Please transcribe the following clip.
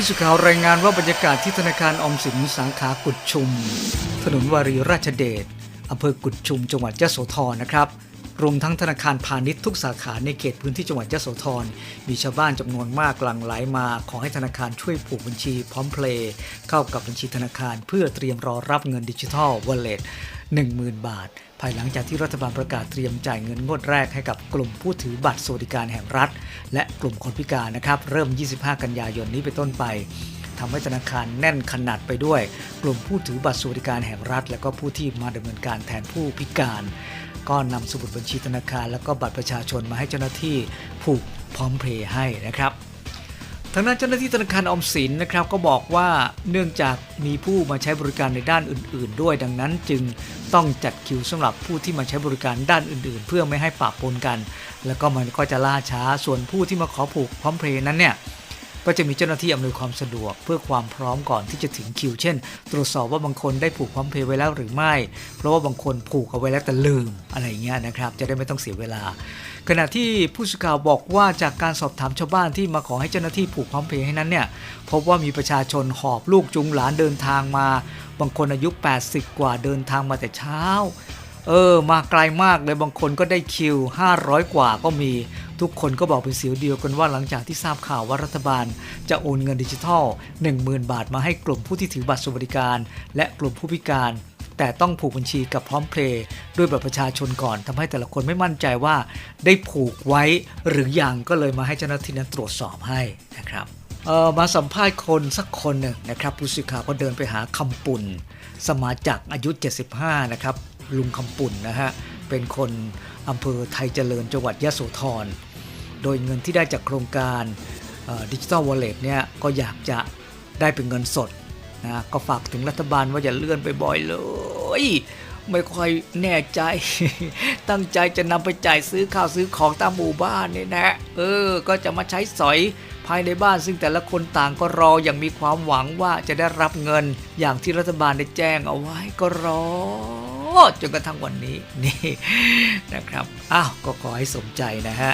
ผู้สื่อข่าวรายงานว่าบรรยากาศที่ธนาคารอมสินสาขากุดชุม ถนนวารีราชเดชอำเภอกุดชุม จังหวัดยะโสธรนะครับรวมทั้งธนาคารพาณิชย์ทุกสาขาในเขตพื้นที่จังหวัดยะโสธร มีชาวบ้านจำนวนมากหลั่งไหลมา ขอให้ธนาคารช่วยผูกบัญชีพร้อมเพลย์เข้ากับบัญชีธนาคารเพื่อเตรียมรอรับเงินดิจิทัลวอลเล็ต 10,000 บาท ภายหลังจากที่รัฐบาลประกาศเตรียมจ่ายเงินงวดแรกให้กับกลุ่มผู้ถือบัตรสวัสดิการแห่งรัฐ และกลุ่มคนพิการนะครับเริ่ม 25 กันยายนนี้เป็นต้นไปทำให้ธนาคารแน่นขนาดไปด้วย กลุ่มผู้ถือบัตรสวัสดิการแห่งรัฐ และก็ผู้ที่มาดำเนินการแทนผู้พิการ ก็นำสมุดบัญชีธนาคาร แล้วก็บัตรประชาชนมาให้เจ้าหน้าที่ผูกพร้อมเพย์ให้นะครับ ทางด้านเจ้าหน้าที่ธนาคารออมสินนะครับก็บอกว่าเนื่องจากมีผู้มาใช้บริการในด้านอื่น ๆ ด้วยดังนั้นจึงต้องจัดคิวสำหรับผู้ที่มาใช้บริการด้านอื่น ๆ เพื่อไม่ให้ปะปนกัน แล้วก็มันก็จะล่าช้าส่วนผู้ที่มาขอผูกพร้อมเพรย์นั้นเนี่ย ก็จะมีเจ้าหน้าที่อำนวยความสะดวก เพื่อความพร้อมก่อนที่จะถึงคิว เช่น ตรวจสอบว่าบางคนได้ผูกพร้อมเพย์ไว้แล้วหรือไม่ เพราะว่าบางคนผูกเอาไว้แล้วแต่ลืมอะไรเงี้ยนะครับ จะได้ไม่ต้องเสียเวลา ขณะที่ผู้สื่อข่าวบอกว่าจากการสอบถามชาวบ้านที่มาขอให้เจ้าหน้าที่ผูกพร้อมเพย์ให้นั้นเนี่ยพบว่ามีประชาชนหอบลูกจุงหลานเดินทางมา บางคนอายุ 80 กว่าเดินทางมาแต่เช้า เออ มาไกลมากเลยบางคนก็ได้คิว 500 กว่าก็มี ทุกคนก็บอกเป็นเสียงเดียวกันว่าหลังจากที่ทราบข่าวว่ารัฐบาล จะโอนเงินดิจิทัล 10,000 บาทมาให้กลุ่มผู้ที่ถือบัตรสวัสดิการ และกลุ่มผู้พิการ แต่ต้องผูกบัญชีกับพร้อมเพลย์ด้วยบัตรประชาชนก่อนทำให้แต่ละคนไม่มั่นใจว่า ได้ผูกไว้หรือยังก็เลยมาให้เจ้าหน้าที่นั้นตรวจสอบให้นะครับเออมาสัมภาษณ์คนสักคนหนึ่งนะครับผู้สื่อข่าวก็เดินไปหาคำปุ่น สมาจักอายุ 75 นะครับ ลุงคำปุ่นนะฮะ เป็นคนอำเภอไทยเจริญจังหวัดยะโสธร โดยเงินที่ได้จากโครงการดิจิ t a ลวอลเล็ตเนี่ยก็อยากจะได้เป็นเงินสดนะก็ฝากถึงรัฐบาลว่าอย่าเลื่อนไปบ่อยเลย ไม่ค่อยแน่ใจ ตั้งใจจะนำไปจ่ายซื้อข้าวซื้อของตามหมู่บ้านเนี่ยนะ เออ ก็จะมาใช้สอย ภายในบ้านซึ่งแต่ละคนต่างก็รออย่างมีความหวังว่าจะได้รับเงิน อย่างที่รัฐบาลได้แจ้งเอาไว้ก็รอจนกระทั่งวันนี้นี่นะครับอ้าวก็ขอให้สมใจนะฮะ